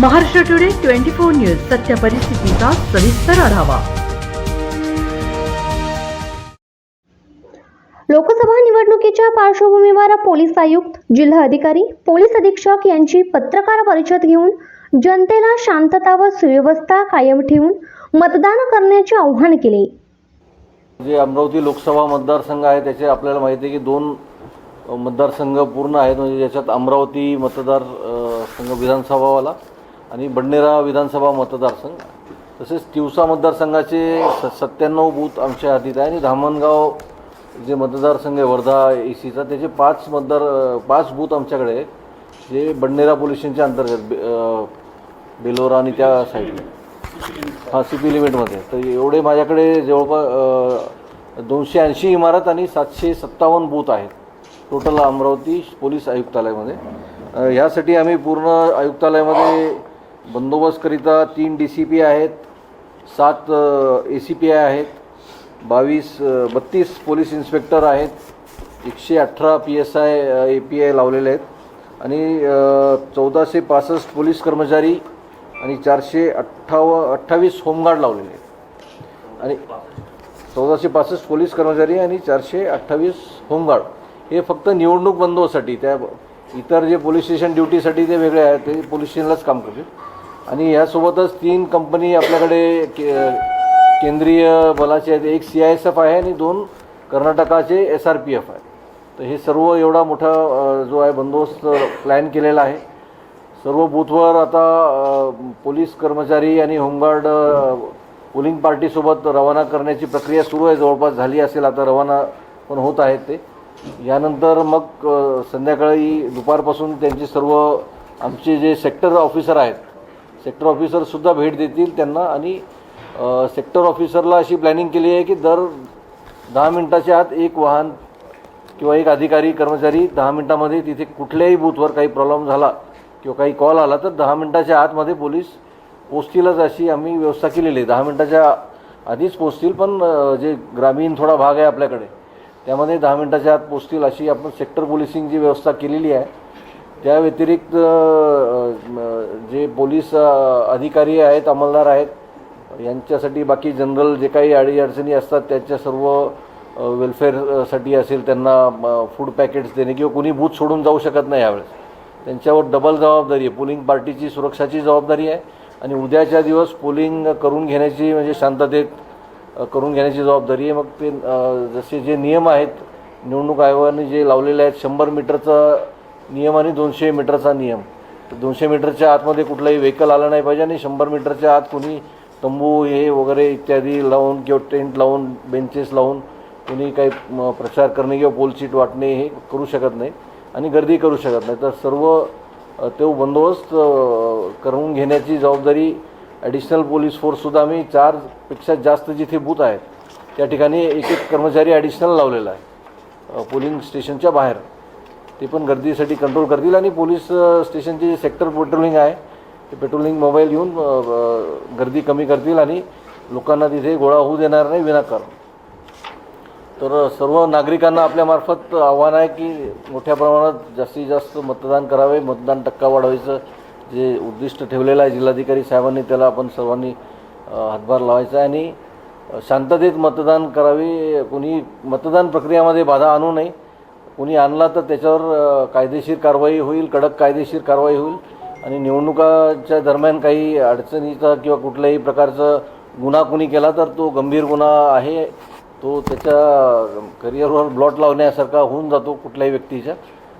Maharashtra today twenty four news सत्य परिस्थितीचा सविस्तर आढावा. लोकसभा निवडणुकीच्या पार्श्वभूमीवर पोलीस आयुक्त जिल्हा अधिकारी पोलीस अधीक्षक यांची पत्रकार परिषद घेऊन जनतेला शांतता व सुव्यवस्था कायम ठेवून मतदान करण्याचे आवाहन केले. जे अमरावती लोकसभा मतदारसंघ आहे त्याचे आपल्याला माहिती आहे की दोन मतदारसंघ पूर्ण आहेत. म्हणजे ज्याच्यात अमरावती मतदार संघ विधानसभावाला आणि बडनेरा विधानसभा मतदारसंघ तसेच तिवसा मतदारसंघाचे स सत्त्याण्णव बूथ आमच्या हातीत आहे आणि धामणगाव जे मतदारसंघ आहे वर्धा ए सीचा त्याचे पाच मतदार पाच बूथ आमच्याकडे आहेत जे बडनेरा पोलीस स्टेशनच्या अंतर्गत बे- बेलोरा आणि त्या साईडला हां सी पी लिमिटमध्ये तर एवढे माझ्याकडे जवळपास दोनशे ऐंशी इमारत आणि सातशे सत्तावन्न बूथ आहेत. टोटल अमरावती पोलीस आयुक्तालयामध्ये. ह्यासाठी आम्ही पूर्ण आयुक्तालयामध्ये बंदोबस्तकरिता तीन डी सी पी आहेत सात ए सी पी आय आहेत बावीस बत्तीस पोलीस इन्स्पेक्टर आहेत एकशे अठरा P S I A P I लावलेले आहेत आणि चौदाशे पासष्ट पोलीस कर्मचारी आणि चारशे अठ्ठाव अठ्ठावीस होमगार्ड लावलेले आहेत. आणि चौदाशे पासष्ट पोलीस कर्मचारी आणि चारशे अठ्ठावीस होमगार्ड. हे फक्त निवडणूक बंदोबस्तसाठी त्या इतर जे पोलीस स्टेशन ड्युटीसाठी ते वेगळे आहेत ते पोलीस स्टेशनलाच काम करतील. आणि यासोबतच तीन कंपनी आपल्याकडे के केंद्रीय बलाचे आहेत. एक सी आय एस एफ आहे आणि दोन कर्नाटकाचे एस आर पी एफ आहे. तर हे सर्व एवढा मोठा जो आहे बंदोबस्त प्लॅन केलेला आहे. सर्व बूथवर आता पोलीस कर्मचारी आणि होमगार्ड पोलिंग पार्टीसोबत रवाना करण्याची प्रक्रिया सुरू आहे. जवळपास झाली असेल आता रवाना पण होत आहेत ते. यानंतर मग संध्याकाळी दुपारपासून त्यांचे सर्व आमचे जे सेक्टर ऑफिसर आहेत सेक्टर ऑफिसरसुद्धा भेट देतील त्यांना आणि सेक्टर ऑफिसरला अशी प्लॅनिंग केली आहे की दर दहा मिनटाच्या आत एक वाहन किंवा एक अधिकारी कर्मचारी दहा मिनटामध्ये तिथे कुठल्याही बूथवर काही प्रॉब्लेम झाला किंवा काही कॉल आला तर दहा मिनटाच्या आतमध्ये पोलीस पोचतीलच अशी आम्ही व्यवस्था केलेली आहे. दहा मिनटाच्या आधीच पोचतील पण जे ग्रामीण थोडा भाग आहे आपल्याकडे त्यामध्ये दहा मिनटाच्या आत पोचतील अशी आपण सेक्टर पोलिसिंगची व्यवस्था केलेली आहे. त्या व्यतिरिक्त जे पोलीस अधिकारी आहेत अंमलदार आहेत यांच्यासाठी बाकी जनरल जे काही अडीअडचणी असतात त्याच्या सर्व वेलफेअरसाठी असेल त्यांना फूड पॅकेट्स देणे किंवा कोणी बूथ सोडून जाऊ शकत नाही यावेळेस. त्यांच्यावर डबल जबाबदारी आहे. पोलिंग पार्टीची सुरक्षाची जबाबदारी आहे. आणि उद्याच्या दिवस पोलिंग करून घेण्याची म्हणजे शांततेत करून घेण्याची जबाबदारी आहे. मग ते जसे जे नियम आहेत निवडणूक आयोगाने जे लावलेले आहेत शंभर मीटरचा नियम आणि दोनशे मीटरचा नियम. दोनशे मीटरच्या आतमध्ये कुठलाही व्हेकल आलं नाही पाहिजे आणि शंभर मीटरच्या आत कोणी तंबू हे वगैरे इत्यादी लावून किंवा टेंट लावून बेंचेस लावून कोणी काही प्रचार करणे किंवा पोलसीट वाटणे हे करू शकत नाही आणि गर्दी करू शकत नाही. तर सर्व तो बंदोबस्त करून घेण्याची जबाबदारी ॲडिशनल पोलीस फोर्ससुद्धा आम्ही चारपेक्षा जास्त जिथे बूथ आहेत त्या ठिकाणी एक एक कर्मचारी ॲडिशनल लावलेला आहे पोलिंग स्टेशनच्या बाहेर. ते पण गर्दीसाठी कंट्रोल करतील आणि पोलीस स्टेशनचे जे सेक्टर पेट्रोलिंग आहे ते पेट्रोलिंग मोबाईल घेऊन गर्दी कमी करतील आणि लोकांना तिथे गोळा होऊ देणार नाही विनाकारण. तर सर्व नागरिकांना आपल्यामार्फत आव्हान आहे की मोठ्या प्रमाणात जास्तीत जास्त मतदान करावे मतदान टक्का वाढवायचं. जे उद्दिष्ट ठेवलेलं आहे जिल्हाधिकारी साहेबांनी त्याला आपण सर्वांनी हातभार लावायचा आहे आणि शांततेत मतदान करावे. कोणी मतदान प्रक्रियामध्ये बाधा आणू नये. कोणी आणला तर त्याच्यावर कायदेशीर कारवाई होईल कडक कायदेशीर कारवाई होईल आणि निवडणुकाच्या दरम्यान काही अडचणीचा किंवा कुठल्याही प्रकारचं गुन्हा कोणी केला तर तो गंभीर गुन्हा आहे. तो त्याच्या करिअरवर ब्लॉट लावण्यासारखा होऊन जातो कुठल्याही व्यक्तीच्या.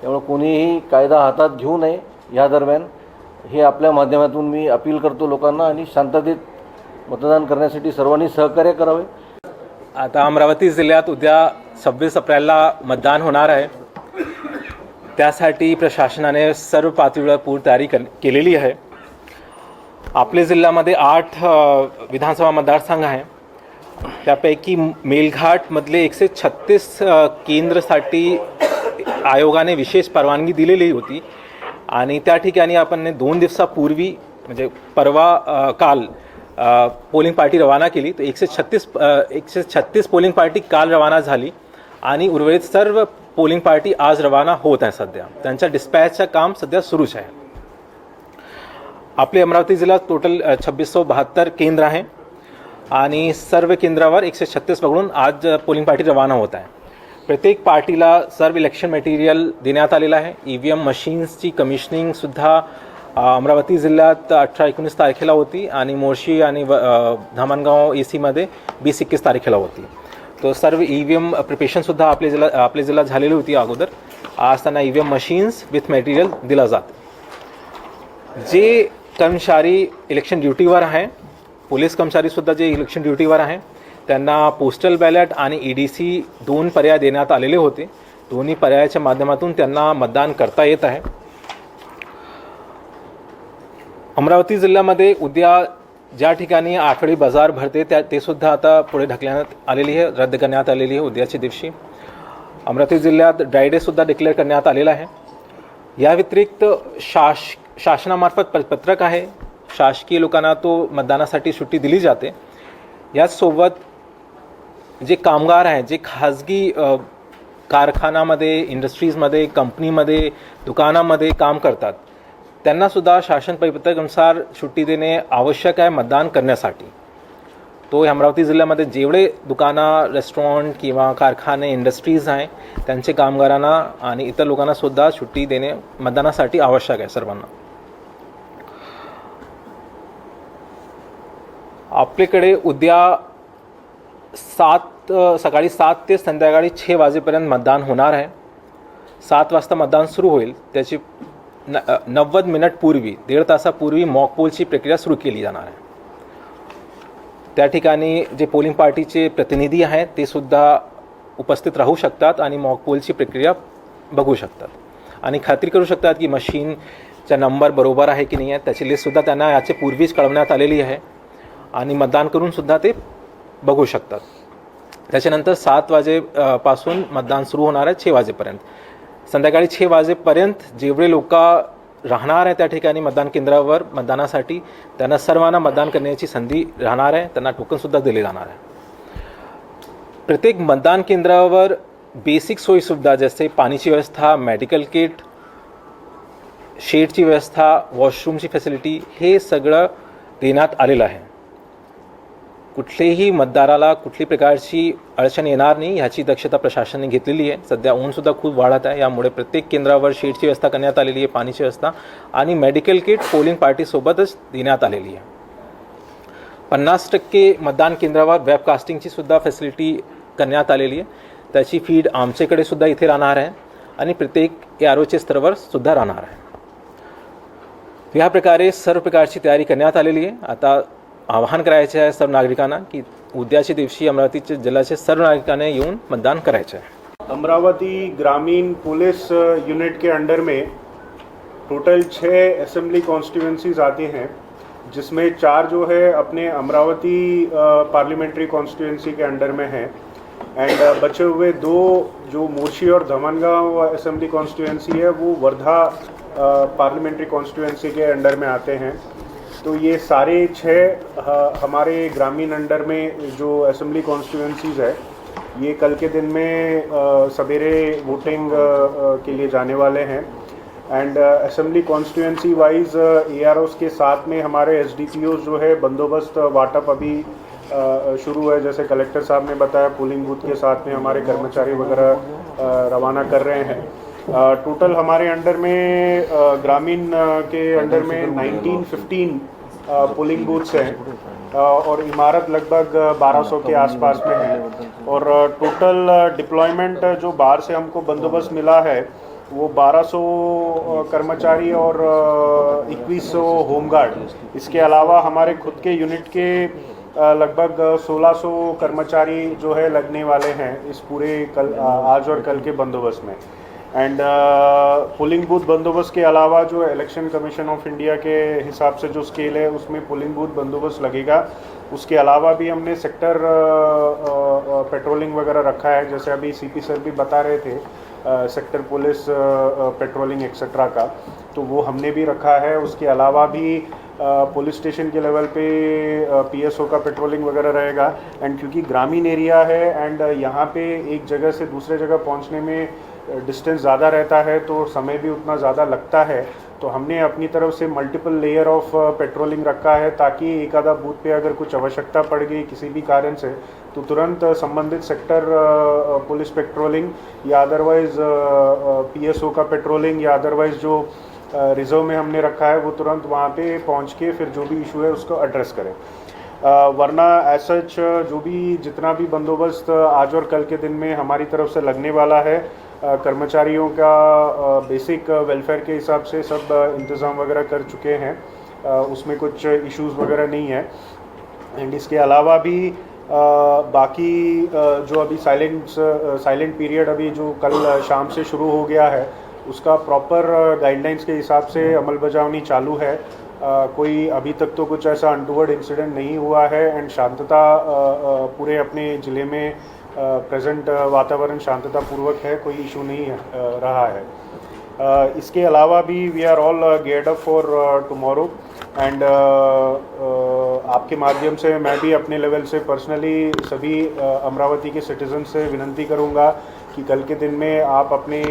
त्यामुळे कोणीही कायदा हातात घेऊ नये या दरम्यान. हे आपल्या माध्यमातून मी अपील करतो लोकांना आणि शांततेत मतदान करण्यासाठी सर्वांनी सहकार्य करावे. आता अमरावती जिल्ह्यात उद्या सव्वीस एप्रिलला मतदान होणार आहे. त्यासाठी प्रशासनाने सर्व पातळीवर पूर्वतयारी तयारी केलेली आहे. आपले जिल्ह्यामध्ये आठ विधानसभा मतदारसंघ आहे. त्यापैकी मेलघाटमधले एकशे छत्तीस केंद्रसाठी आयोगाने विशेष परवानगी दिलेली होती. आणि त्या ठिकाणी आपण दोन दिवसापूर्वी म्हणजे परवा काल पोलिंग पार्टी रवाना केली. तर एकशे छत्तीस एकशे छत्तीस पोलिंग पार्टी काल रवाना झाली. आणि उर्वरित सर्व पोलिंग पार्टी आज रवाना होत आहे सध्या. त्यांच्या डिस्पॅचचं काम सध्या सुरूच आहे. आपले अमरावती जिल्ह्यात टोटल छब्बीसशे बहात्तर केंद्र आहे. आणि सर्व केंद्रावर एकशे छत्तीस पकडून आज पोलिंग पार्टी रवाना होत आहे. प्रत्येक पार्टीला सर्व इलेक्शन मटेरियल देण्यात आलेलं आहे. ई व्ही एम मशीन्सची कमिशनिंगसुद्धा अमरावती जिल्ह्यात अठरा एकोणीस तारखेला होती आणि मोर्शी आणि व- धामणगाव ए सीमध्ये वीस एकवीस तारखेला होती. तो सर्व ई व्ही एम प्रिपेशनसुद्धा आपल्या जिल्हा आपल्या जिल्हा झालेली होती अगोदर. आज त्यांना E V M machines with material दिलं जात. जे कर्मचारी इलेक्शन ड्युटीवर आहे पोलीस कर्मचारीसुद्धा जे इलेक्शन ड्युटीवर आहे त्यांना पोस्टल बॅलेट आणि ई डी सी दोन पर्याय देण्यात आलेले होते. दोन्ही पर्यायाच्या माध्यमातून त्यांना मतदान करता येत आहे. अमरावती जिल्ह्यामध्ये उद्या ज्या ठिकाणी आठवडी बाजार भरते त्या ते सुद्धा आता पुढे ढकलण्यात आलेली आहे रद्द करण्यात आलेली आहे उद्याच्या दिवशी. अमरावती जिल्ह्यात ड्रायडेसुद्धा डिक्लेअर करण्यात आलेला आहे. या व्यतिरिक्त शास शासनामार्फत प- पत्रक आहे. शासकीय लोकांना तो मतदानासाठी सुट्टी दिली जाते. याचसोबत जे कामगार आहेत जे खाजगी कारखानामध्ये इंडस्ट्रीजमध्ये कंपनीमध्ये दुकानामध्ये काम करतात त्यांनासुद्धा शासन परिपत्रकानुसार सुट्टी देणे आवश्यक आहे मतदान करण्यासाठी. तो अमरावती जिल्ह्यामध्ये जेवढे दुकानं रेस्टॉरंट किंवा कारखाने इंडस्ट्रीज आहे त्यांचे कामगारांना आणि इतर लोकांनासुद्धा सुट्टी देणे मतदानासाठी आवश्यक आहे सर्वांना. आपल्याकडे उद्या सात सकाळी सात ते संध्याकाळी छे वाजेपर्यंत मतदान होणार आहे. सात वाजता मतदान सुरू होईल. त्याची न नव्वद मिनट पूर्वी दीड तासापूर्वी मॉकपोलची प्रक्रिया सुरू केली जाणार आहे. त्या ठिकाणी जे पोलिंग पार्टीचे प्रतिनिधी आहेत ते सुद्धा उपस्थित राहू शकतात आणि मॉक पोलची प्रक्रिया बघू शकतात. आणि खात्री करू शकतात की मशीनचा नंबर बरोबर आहे की नाही आहे त्याची लिस्टसुद्धा त्यांना याचे पूर्वीच कळवण्यात आलेली आहे. आणि मतदान करूनसुद्धा ते बघू शकतात. त्याच्यानंतर सात वाजेपासून मतदान सुरू होणार आहे छे वाजेपर्यंत. संध्याकाळी छे वाजेपर्यंत जेवढे लोक राहणार आहे त्या ठिकाणी मतदान केंद्रावर मतदानासाठी त्यांना सर्वांना मतदान करण्याची संधी राहणार आहे. त्यांना टोकनसुद्धा दिले जाणार आहे. प्रत्येक मतदान केंद्रावर बेसिक सोयीसुविधा जसे पाण्याची व्यवस्था मेडिकल किट शेडची व्यवस्था वॉशरूमची फॅसिलिटी हे सगळं देण्यात आलेलं आहे. कुठलेही मतदाराला कुठली प्रकारची अडचण येणार नाही ह्याची दक्षता प्रशासनाने घेतलेली आहे. सध्या ऊनसुद्धा खूप वाढत आहे यामुळे प्रत्येक केंद्रावर शेडची व्यवस्था करण्यात आलेली आहे पाणीची व्यवस्था आणि मेडिकल किट पोलिंग पार्टीसोबतच देण्यात आलेली आहे. पन्नास टक्के मतदान केंद्रावर वेबकास्टिंगची सुद्धा फॅसिलिटी करण्यात आलेली आहे. त्याची फीड आमच्याकडे सुद्धा इथे राहणार आहे आणि प्रत्येक आरोच्या स्तरावर सुद्धा राहणार आहे. या प्रकारे सर्व प्रकारची तयारी करण्यात आलेली आहे. आता आवाहन करायचे आहे सर्व नागरिकांना की उद्याच्या दिवशी अमरावतीच्या जिल्ह्याचे सर्व नागरिकांनी येऊन मतदान आहे. अमरावती ग्रामीण पुलिस यूनिट के अंडर में टोटल छः असेंबली कॉन्स्टिट्यूंसीज आती हैं, जिसमें चार जो है अपने अमरावती पार्लियामेंट्री कॉन्स्टिट्यूंसी के अंडर में हैं। एंड बचे हुए दो जो मोर्शी और धमनगांव असेंबली कॉन्स्टिट्यूंसी है, वो वर्धा पार्लियामेंट्री कॉन्स्टिट्यूंसी के अंडर में आते हैं। तो ये सारे छः हमारे ग्रामीण अंडर में जो असेंबली कॉन्स्टिट्यूंसीज है ये कल के दिन में सवेरे वोटिंग के लिए जाने वाले हैं। And assembly constituency wise A R के साथ में हमारे एस जो है बंदोबस्त वाटअप अभी शुरू है। जैसे कलेक्टर साहब ने बताया पोलिंग बूथ के साथ में हमारे कर्मचारी वगैरह रवाना कर रहे हैं। टोटल हमारे अंडर में ग्रामीण के अंडर में 1915 अ, पोलिंग बूथ्स हैं। और इमारत लगभग 1200 के आसपास में है। और टोटल डिप्लॉयमेंट जो बाहर से हमको बंदोबस्त मिला है वो 1200 अ, कर्मचारी और इक्कीस सौ होमगार्ड। इसके अलावा हमारे खुद के यूनिट के लगभग 1600 कर्मचारी जो है लगने वाले हैं इस पूरे कल आज और कल के बंदोबस्त में। एंड पोलिंग बूथ बंदोबस्त के अलावा जो इलेक्शन कमीशन ऑफ़ इंडिया के हिसाब से जो स्केल है उसमें पोलिंग बूथ बंदोबस्त लगेगा उसके अलावा भी हमने सेक्टर पेट्रोलिंग वगैरह रखा है, जैसे अभी सीपी सर भी बता रहे थे सेक्टर पुलिस पेट्रोलिंग एक्सेट्रा का। तो वो हमने भी रखा है, उसके अलावा भी पुलिस स्टेशन के लेवल पे पीएसओ का पेट्रोलिंग वगैरह रहेगा। एंड क्योंकि ग्रामीण एरिया है एंड यहाँ पे एक जगह से दूसरे जगह पहुँचने में डिस्टेंस ज़्यादा रहता है तो समय भी उतना ज़्यादा लगता है। तो हमने अपनी तरफ़ से मल्टीपल लेयर ऑफ़ पेट्रोलिंग रखा है, ताकि एक आधा बूथ पे अगर कुछ आवश्यकता पड़ गई किसी भी कारण से तो तुरंत संबंधित सेक्टर पुलिस पेट्रोलिंग या अदरवाइज़ पीएसओ का पेट्रोलिंग या अदरवाइज़ जो रिज़र्व में हमने रखा है, वो तुरंत वहाँ पे पहुँच के फिर जो भी इशू है उसको एड्रेस करें। वरना एज सच जो भी जितना भी बंदोबस्त आज और कल के दिन में हमारी तरफ़ से लगने वाला है कर्मचारियों का बेसिक वेलफेयर के हिसाब से सब इंतज़ाम वगैरह कर चुके हैं। उसमें कुछ इश्यूज़ वगैरह नहीं है। एंड इसके अलावा भी बाकी जो अभी साइलेंट साइलेंट पीरियड अभी जो कल शाम से शुरू हो गया है, उसका प्रॉपर गाइडलाइंस के हिसाब से अमल बजावनी चालू है। कोई अभी तक तो कुछ ऐसा अनटूवर्ड इंसिडेंट नहीं हुआ है। एंड शांतता पूरे अपने ज़िले में प्रेजेंट वातावरण शांततापूर्वक है, कोई इशू नहीं रहा है। इसके अलावा भी we are all geared up for tomorrow and आपके माध्यम से मैं भी अपने लेवल से पर्सनली सभी अमरावती के सिटीजन से विनंती करूँगा कि कल के दिन में आप अपने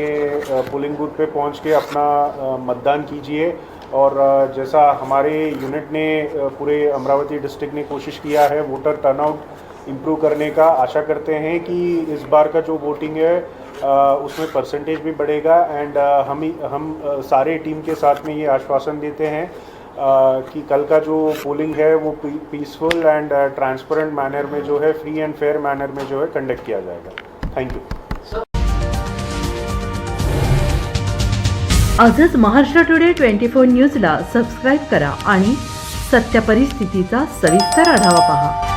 पोलिंग बूथ पे पहुँच के अपना मतदान कीजिए और जैसा हमारे यूनिट ने पूरे अमरावती डिस्ट्रिक्ट ने कोशिश किया है वोटर टर्नआउट इम्प्रूव करने का आशा करते हैं कि इस बार का जो वोटिंग है उसमें परसेंटेज भी बढ़ेगा एंड हम हम सारे टीम के साथ में ये आश्वासन देते हैं कि कल का जो पोलिंग है वो पीसफुल एंड ट्रांसपेरेंट मैनर में जो है फ्री एंड फेयर मैनर में जो है कंडक्ट किया जाएगा। थैंक यू आजच महाराष्ट्र टुडे ट्वेंटी फोर न्यूजला सबस्क्राईब करा आणि सत्य परिस्थितीचा सविस्तर आढावा पहा.